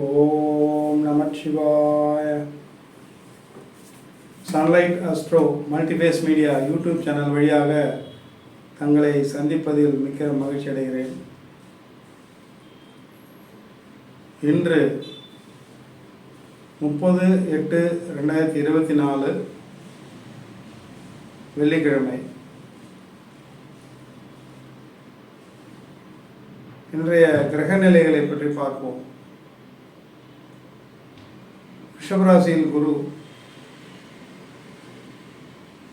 ஓம் நமச்சிவாய Sunlight Astro Multiface Media YouTube channel வழியாக தங்களை சந்திப்பதில் மிக்க மகிழ்ச்சி அடைகிறேன். இன்று முப்பது எட்டு ரெண்டாயிரத்தி இருபத்தி நாலு வெள்ளிக்கிழமை. இன்றைய கிரக நிலைகளை பற்றி பார்ப்போம். ரிஷபராசியில் குரு.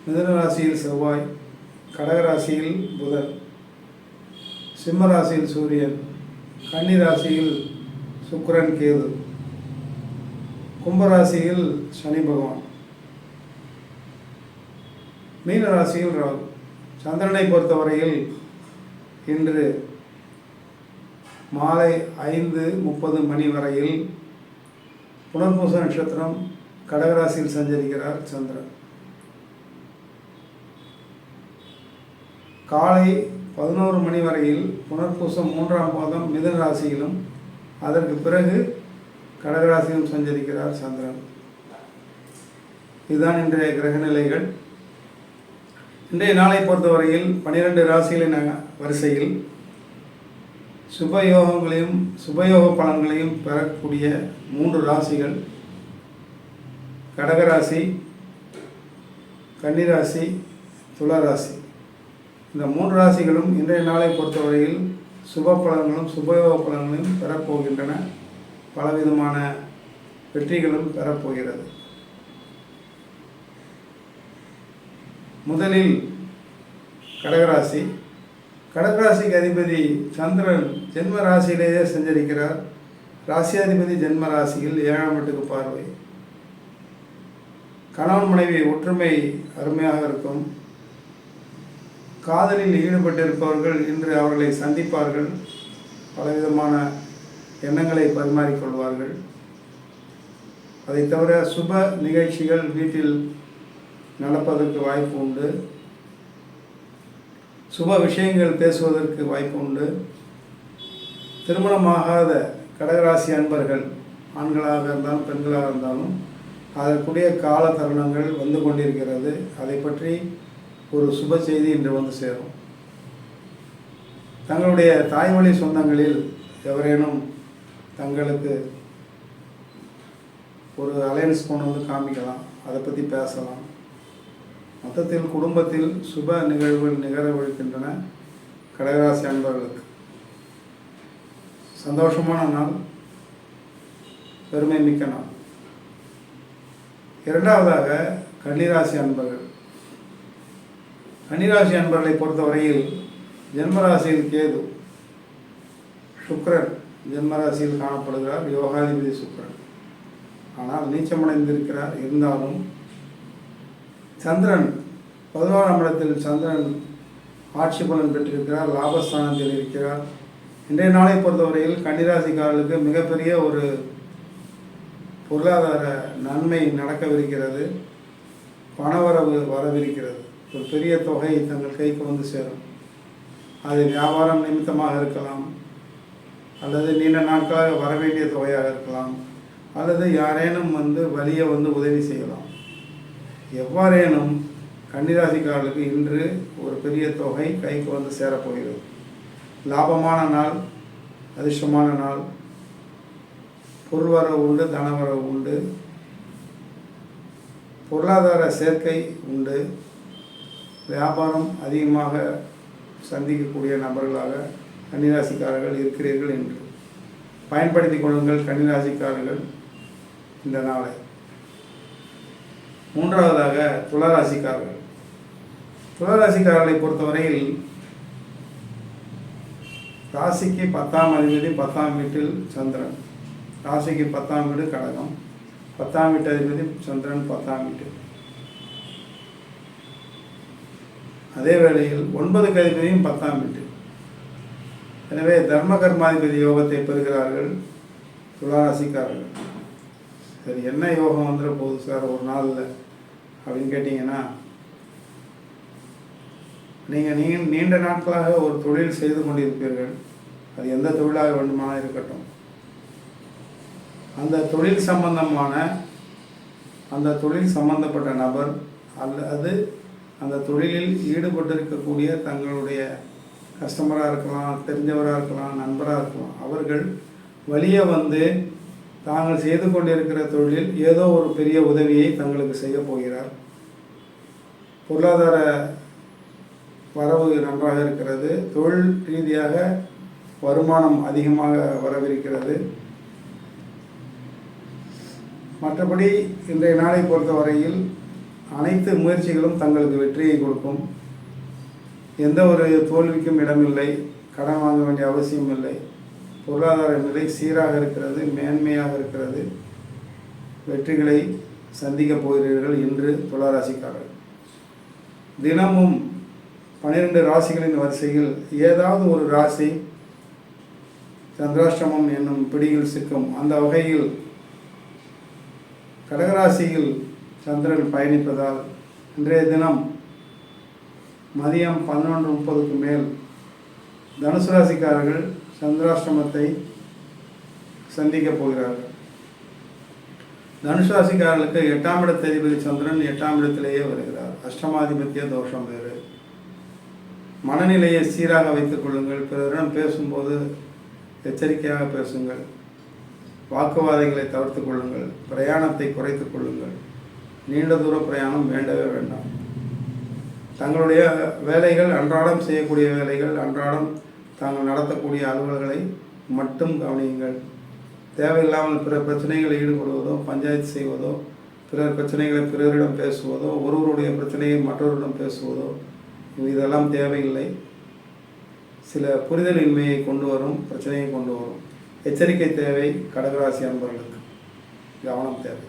மிதனராசியில் செவ்வாய் கடகராசியில் புதன் சிம்மராசியில் சூரியன் கன்னிராசியில் சுக்கரன் கேது கும்பராசியில் சனி பகவான் மீனராசியில் ராகு. சந்திரனை பொறுத்தவரையில் இன்று மாலை ஐந்து முப்பது மணி வரையில் புனர்பூச நட்சத்திரம் கடகராசியில் சஞ்சரிக்கிறார் சந்திரன். காலை பதினோரு மணி வரையில் புனர்பூசம் மூன்றாம் பாதம் மிதன் ராசியிலும் அதற்கு பிறகு கடகராசியிலும் சஞ்சரிக்கிறார் சந்திரன். இதுதான் இன்றைய கிரகநிலைகள். இன்றைய நாளை பொறுத்தவரையில் பனிரெண்டு ராசிகளின் வரிசையில் சுபயோகங்களையும் சுபயோக பலன்களையும் பெறக்கூடிய மூன்று ராசிகள். கடகராசி கன்னிராசி துளராசி. இந்த மூன்று ராசிகளும் இன்றைய நாளை பொறுத்தவரையில் சுப பலன்களும் சுபயோக பலன்களையும் பெறப்போகின்றன. பலவிதமான வெற்றிகளும் பெறப்போகிறது. முதலில் கடகராசி கடகராசிக்கு அதிபதி சந்திரன் ஜென்ம ராசியிலேயே சஞ்சரிக்கிறார். ராசியாதிபதி ஜென்ம ராசியில் ஏழாம் வீட்டுக்கு பார்வை. கணவன் மனைவி ஒற்றுமை அருமையாக இருக்கும். காதலில் ஈடுபட்டிருப்பவர்கள் இன்று அவர்களை சந்திப்பார்கள். பலவிதமான எண்ணங்களை பரிமாறிக்கொள்வார்கள் அதை தவிர சுப நிகழ்ச்சிகள் வீட்டில் நடப்பதற்கு வாய்ப்பு உண்டு. சுப விஷயங்கள் பேசுவதற்கு வாய்ப்பு உண்டு திருமணமாகாத கடகராசி அன்பர்கள் ஆண்களாக இருந்தாலும் பெண்களாக இருந்தாலும் அதற்குரிய கால தருணங்கள் வந்து கொண்டிருக்கிறது. அதை பற்றி ஒரு சுப செய்தி இன்று வந்து சேரும். தங்களுடைய தாய்மொழி சொந்தங்களில் எவரேனும் தங்களுக்கு ஒரு அலையன்ஸ் கொண்டு வந்து காமிக்கலாம். அதை பற்றி பேசலாம். மொத்தத்தில் குடும்பத்தில் சுப நிகழ்வுகள் நிகழவிருக்கின்றன கடகராசி அன்பர்களுக்கு. சந்தோஷமான நாள் பெருமை மிக்க நாள். இரண்டாவதாக கன்னிராசி அன்பர்கள். கன்னிராசி அன்பர்களை பொறுத்தவரையில் ஜென்மராசியில் கேது சுக்கரன் ஜென்மராசியில் காணப்படுகிறார் யோகாதிபதி சுக்கரன். ஆனால் நீச்சமடைந்திருக்கிறார் இருந்தாலும் சந்திரன் பதினோராம் இடத்தில் சந்திரன் ஆட்சி பலன் பெற்றிருக்கிறார் லாபஸ்தானத்தில் இருக்கிறார் இன்றைய நாளை பொறுத்தவரையில் கன்னிராசிக்காரர்களுக்கு மிகப்பெரிய ஒரு பொருளாதார நன்மை நடக்கவிருக்கிறது. பணவரவு வரவிருக்கிறது. ஒரு பெரிய தொகை தங்கள் கைக்கு வந்து சேரும். அது வியாபாரம் நிமித்தமாக இருக்கலாம். அல்லது நீண்ட நாட்களாக வர வேண்டிய தொகையாக இருக்கலாம். அல்லது யாரேனும் வந்து வழியை வந்து உதவி செய்யலாம். எவ்வாறேனும் கன்னிராசிக்காரர்களுக்கு இன்று ஒரு பெரிய தொகை கைக்கு வந்து சேரப்போகிறது லாபமான நாள் அதிர்ஷ்டமான நாள் பொருள்வரவு உண்டு தனவரவு உண்டு பொருளாதார சேர்க்கை உண்டு. வியாபாரம் அதிகமாக சந்திக்கக்கூடிய நபர்களாக கன்னிராசிக்காரர்கள் இருக்கிறீர்கள் என்று பயன்படுத்தி கொள்ளுங்கள் கன்னிராசிக்காரர்கள் இந்த நாளை. மூன்றாவதாக துளராசிக்காரர்கள். துளராசிக்காரர்களை பொறுத்தவரையில் ராசிக்கு பத்தாம் அதிபதி பத்தாம் வீட்டில் சந்திரன். ராசிக்கு பத்தாம் வீடு கடகம். பத்தாம் வீட்டு அதிபதி சந்திரன் பத்தாம் வீட்டு. அதே வேளையில் ஒன்பது அதிபதியும் பத்தாம் வீட்டு. எனவே தர்ம கர்மாதிபதி யோகத்தை பெறுகிறார்கள் துளாராசிக்காரர்கள். சரி என்ன யோகம் வந்துட போகுது சார் ஒரு நாளில்? அப்படின்னு கேட்டிங்கன்னா நீங்கள் நீ நீண்ட நாட்களாக ஒரு தொழில் செய்து கொண்டிருப்பீர்கள். அது எந்த தொழிலாக வேண்டுமானால் இருக்கட்டும். அந்த தொழில் சம்பந்தமான அந்த தொழில் சம்பந்தப்பட்ட நபர் அல்லது அந்த தொழிலில் ஈடுபட்டிருக்கக்கூடிய தங்களுடைய கஸ்டமராக இருக்கலாம் தெரிஞ்சவராக இருக்கலாம் நண்பராக இருக்கலாம் அவர்கள் வழியே வந்து தாங்கள் செய்து கொண்டிருக்கிற தொழிலில் ஏதோ ஒரு பெரிய உதவியை தங்களுக்கு செய்ய போகிறார். பொருளாதார வரவு நன்றாக இருக்கிறது. தொழில் ரீதியாக வருமானம் அதிகமாக வரவிருக்கிறது. மற்றபடி இன்றைய நாளை பொறுத்தவரையில் அனைத்து முயற்சிகளும் தங்களுக்கு வெற்றியை கொடுக்கும். எந்த ஒரு தோல்விக்கும் இடமில்லை. கடன் வாங்க வேண்டிய அவசியம் இல்லை பொருளாதார நிலை சீராக இருக்கிறது மேன்மையாக இருக்கிறது. வெற்றிகளை சந்திக்கப் போகிறீர்கள் என்று துளாராசிக்காரர்கள். தினமும் பன்னிரெண்டு ராசிகளின் வரிசையில் ஏதாவது ஒரு ராசி சந்திராஷ்டமம் என்னும் பிடியில் சிக்கும். அந்த வகையில் கடகராசியில் சந்திரன் பயணிப்பதால் இன்றைய தினம் மதியம் பன்னெண்டு முப்பதுக்கு மேல் தனுசு ராசிக்காரர்கள் சந்திராஷ்டமத்தை சந்திக்கப் போகிறார்கள் தனுசு ராசிக்காரர்களுக்கு எட்டாம் இடத்த அதிபதி சந்திரன் எட்டாம் இடத்திலேயே வருகிறார். அஷ்டமாதிபத்திய தோஷம் வேறு. மனநிலையை சீராக வைத்துக் கொள்ளுங்கள். பிறரிடம் பேசும்போது எச்சரிக்கையாக பேசுங்கள். வாக்குவாதங்களை தவிர்த்து கொள்ளுங்கள். பிரயாணத்தை குறைத்துக் கொள்ளுங்கள். நீண்ட தூர பிரயாணம் வேண்டவே வேண்டாம். தங்களுடைய வேலைகள் அன்றாடம் செய்யக்கூடிய வேலைகள் அன்றாடம் தாங்கள் நடத்தக்கூடிய அலுவல்களை மட்டும் கவனியுங்கள். தேவையில்லாமல் பிற பிரச்சனைகளில் ஈடுபடுவதோ பஞ்சாயத்து செய்வதோ பிறர் பிரச்சனைகளை பிறரிடம் பேசுவதோ ஒருவருடைய பிரச்சனையை மற்றவரிடம் பேசுவதோ இதெல்லாம் தேவையில்லை. சில புரிதலின்மையை கொண்டு வரும் பிரச்சனையை கொண்டு வரும். எச்சரிக்கை தேவை கடகராசி அன்பர்களுக்கு. கவனம் தேவை.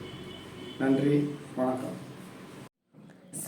நன்றி வணக்கம்.